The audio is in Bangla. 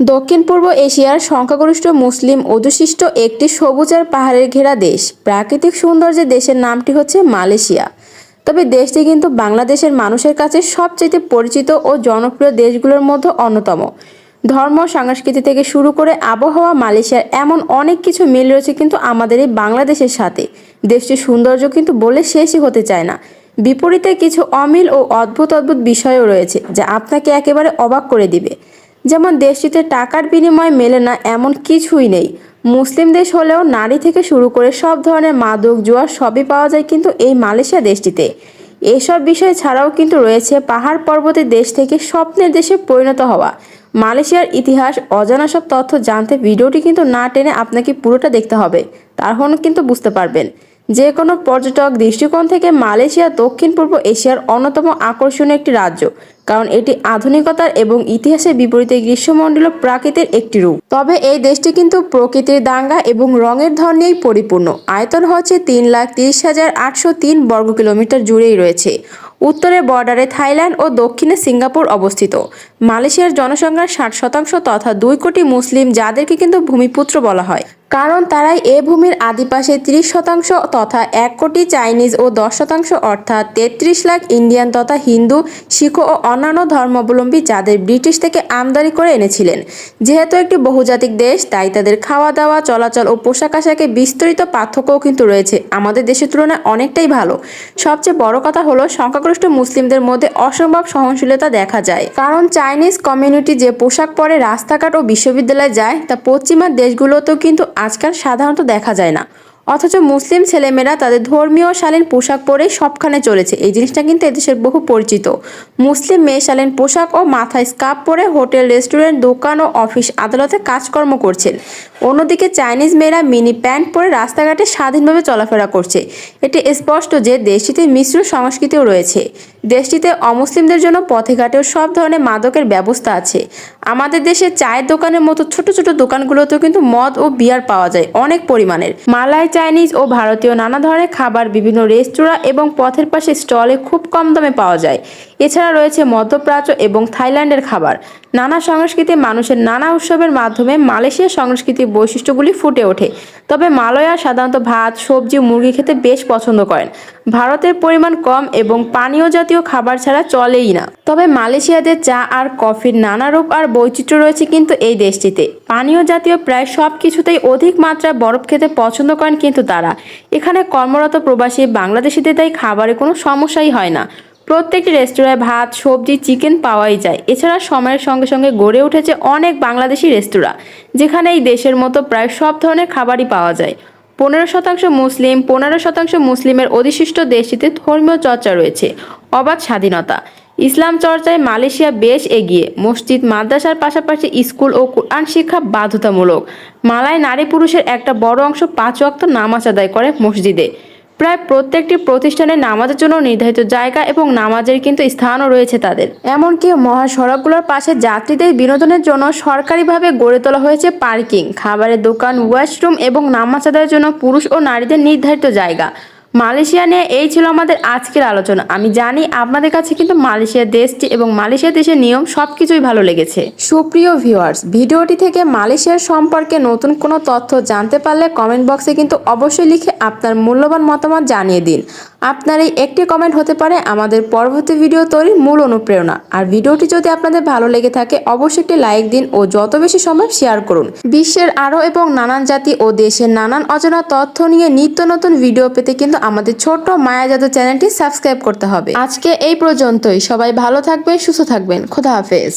দক্ষিণ পূর্ব এশিয়ার সংখ্যাগরিষ্ঠ মুসলিম অধুশিষ্ট একটি সবুজ আর পাহাড়ের ঘেরা দেশ। প্রাকৃতিক সৌন্দর্যের দেশের নামটি হচ্ছে মালয়েশিয়া। তবে দেশটি কিন্তু বাংলাদেশের মানুষের কাছে সবচেয়ে পরিচিত ও জনপ্রিয় দেশগুলোর মধ্যে অন্যতম। ধর্ম সংস্কৃতি থেকে শুরু করে আবহাওয়া, মালয়েশিয়ার এমন অনেক কিছু মিল রয়েছে কিন্তু আমাদের এই বাংলাদেশের সাথে। দেশটির সৌন্দর্য কিন্তু বলে শেষই হতে চায় না। বিপরীতে কিছু অমিল ও অদ্ভুত অদ্ভুত বিষয়ও রয়েছে, যা আপনাকে একেবারে অবাক করে দিবে। যেমন দেশটিতে টাকার বিনিময় মেলে না এমন কিছুই নেই। মুসলিম দেশ হলেও নারী থেকে শুরু করে সব ধরনের মাদক, জুয়া সবই পাওয়া যায় কিন্তু এই মালয়েশিয়া দেশটিতে। এসব বিষয় ছাড়াও কিন্তু রয়েছে পাহাড় পর্বতের দেশ থেকে স্বপ্নের দেশে পরিণত হওয়া। মালয়েশিয়ার ইতিহাস অজানা সব তথ্য জানতে ভিডিওটি কিন্তু না টেনে আপনাকে পুরোটা দেখতে হবে। তাহলে কিন্তু বুঝতে পারবেন। যে কোনো পর্যটক দৃষ্টিকোণ থেকে মালয়েশিয়া, দক্ষিণ পূর্ব এশিয়ার অন্যতম আকর্ষণীয় একটি রাজ্য, কারণ এটি আধুনিকতার এবং ইতিহাসের বিপরীতে গ্রীষ্মমণ্ডলীয় প্রাকৃতির একটি রূপ। তবে এই দেশটি কিন্তু প্রকৃতির দাঙ্গা এবং রঙের ধর নিয়েই পরিপূর্ণ। আয়তন হচ্ছে তিন লাখ তিরিশ হাজার আটশো তিন বর্গ কিলোমিটার জুড়েই রয়েছে। উত্তরে বর্ডারে থাইল্যান্ড ও দক্ষিণে সিঙ্গাপুর অবস্থিত। মালয়েশিয়ার জনসংখ্যার ষাট শতাংশ তথা দুই কোটি মুসলিম, যাদেরকে কিন্তু ভূমিপুত্র বলা হয়। কারণ তারাই এ ভূমির আদিপাশে ত্রিশ শতাংশ তথা এক কোটি চাইনিজ ও দশ শতাংশ অর্থাৎ তেত্রিশ লাখ ইন্ডিয়ান তথা হিন্দু, শিখ ও অন্যান্য ধর্মাবলম্বী যাদের ব্রিটিশ থেকে আমদানি করে এনেছিলেন। যেহেতু একটি বহুজাতিক দেশ, তাই তাদের খাওয়া দাওয়া চলাচল ও পোশাক আশাকে বিস্তরিত পার্থক্যও কিন্তু রয়েছে। আমাদের দেশের তুলনায় অনেকটাই ভালো। সবচেয়ে বড় কথা হলো, সংখ্যাগরিষ্ঠ মুসলিমদের মধ্যে অসম্ভব সহনশীলতা দেখা যায়। কারণ চাইনিজ কমিউনিটি যে পোশাক পরে রাস্তাঘাট ও বিশ্ববিদ্যালয়ে যায়, তা পশ্চিমা দেশগুলোতেও কিন্তু আজকাল সাধারণত দেখা যায় না। অথচ মুসলিম ছেলেমেয়েরা তাদের ধর্মীয় শালীন পোশাক পরে সবখানে চলেছে। এই জিনিসটা কিন্তু এদেশের বহু পরিচিত। মুসলিম মেয়ে শালীন পোশাক ও মাথায় স্কার্ফ পরে হোটেল, রেস্টুরেন্ট, দোকান ও অফিস আদালতে কাজকর্ম করছেন। অন্যদিকে চাইনিজ মেয়েরা মিনি প্যান্ট পরে রাস্তাঘাটে স্বাধীনভাবে চলাফেরা করছে। এটি স্পষ্ট যে দেশটিতে মিশ্র সংস্কৃতিও রয়েছে। দেশটিতে অমুসলিমদের জন্য পথে ঘাটেও সব ধরনের মাদকের ব্যবস্থা আছে। আমাদের দেশে চায়ের দোকানের মতো ছোট ছোট দোকানগুলোতেও কিন্তু মদ ও বিয়ার পাওয়া যায় অনেক পরিমাণের। মালাই চাইনিজ ও ভারতীয় নানা ধরনের খাবার, বিভিন্ন রেস্তোরাঁ এবং পথের পাশে স্টলে খুব কম দামে পাওয়া যায়। এছাড়া রয়েছে মধ্যপ্রাচ্য এবং থাইল্যান্ডের খাবার। নানা সংস্কৃতি মানুষের নানা উৎসবের মাধ্যমে মালয়েশিয়ার সংস্কৃতির বৈশিষ্ট্যগুলি ফুটে ওঠে। তবে মালয়া সাধারণত ভাত, সবজি, মুরগি খেতে বেশ পছন্দ করেন। ভারতের পরিমাণ কম এবং পানীয় জাতীয় খাবার ছাড়া চলেই না। তবে মালয়েশিয়াতে চা আর কফির নানা রূপ আর বৈচিত্র্য রয়েছে কিন্তু এই দেশটিতে। পানীয় জাতীয় প্রায় সব কিছুতেই অধিক মাত্রায় বরফ খেতে পছন্দ করেন কিন্তু তারা। এখানে কর্মরত প্রবাসী বাংলাদেশিদের তাই খাবারে কোনো সমস্যাই হয় না। প্রত্যেকটি রেস্তোরাঁয় ভাত, সবজি চিকেন পাওয়াই যায়। এছাড়া সময়ের সঙ্গে সঙ্গে গড়ে উঠেছে অনেক বাংলাদেশি রেস্তোরাঁ যেখানে এই দেশের মতো প্রায় সব ধরনের খাবারই পাওয়া যায়। পনেরো শতাংশ মুসলিম, পনেরো শতাংশ মুসলিমের অধিশিষ্ট দেশটিতে ধর্মীয় চর্চা রয়েছে, অবাধ স্বাধীনতা। ইসলাম চর্চায় মালয়েশিয়া বেশ এগিয়ে, মসজিদ, মাদ্রাসার পাশাপাশি স্কুল ও কোরআন শিক্ষা বাধ্যতামূলক। মালায় নারী পুরুষের একটা বড় অংশ পাঁচ ওয়াক্ত নামাজ আদায় করে মসজিদে। প্রায় প্রত্যেকটি প্রতিষ্ঠানে নামাজের জন্য নির্ধারিত জায়গা এবং নামাজের কিন্তু স্থানও রয়েছে তাদের। এমনকি মহাসড়কগুলোর পাশে যাত্রীদের বিনোদনের জন্য সরকারিভাবে গড়ে তোলা হয়েছে পার্কিং, খাবারের দোকান, ওয়াশরুম এবং নামাজ আদায়ের জন্য পুরুষ ও নারীদের নির্ধারিত জায়গা। মালয়েশিয়া নিয়ে এই ছিল আমাদের আজকের আলোচনা। আমি জানি আপনাদের কাছে কিন্তু মালয়েশিয়া দেশটি এবং মালয়েশিয়া দেশের নিয়ম সব কিছুই ভালো লেগেছে। সুপ্রিয় ভিউয়ার্স ভিডিওটি থেকে মালয়েশিয়ার সম্পর্কে নতুন কোনো তথ্য জানতে পারলে কমেন্ট বক্সে কিন্তু অবশ্যই লিখে আপনার মূল্যবান মতামত জানিয়ে দিন। আপনার এই একটি কমেন্ট হতে পারে আমাদের পরবর্তী ভিডিও তৈরির মূল অনুপ্রেরণা। আর ভিডিওটি যদি আপনাদের ভালো লেগে থাকে, অবশ্যই একটি লাইক দিন ও যত বেশি সম্ভব শেয়ার করুন। বিশ্বের আরও এবং নানান জাতি ও দেশের নানান অজানা তথ্য নিয়ে নিত্য নতুন ভিডিও পেতে কিন্তু আমাদের ছোট্ট মায়া জাদু চ্যানেলটি সাবস্ক্রাইব করতে হবে। আজকে এই পর্যন্তই। সবাই ভালো থাকবেন, সুস্থ থাকবেন। খোদা হাফেজ।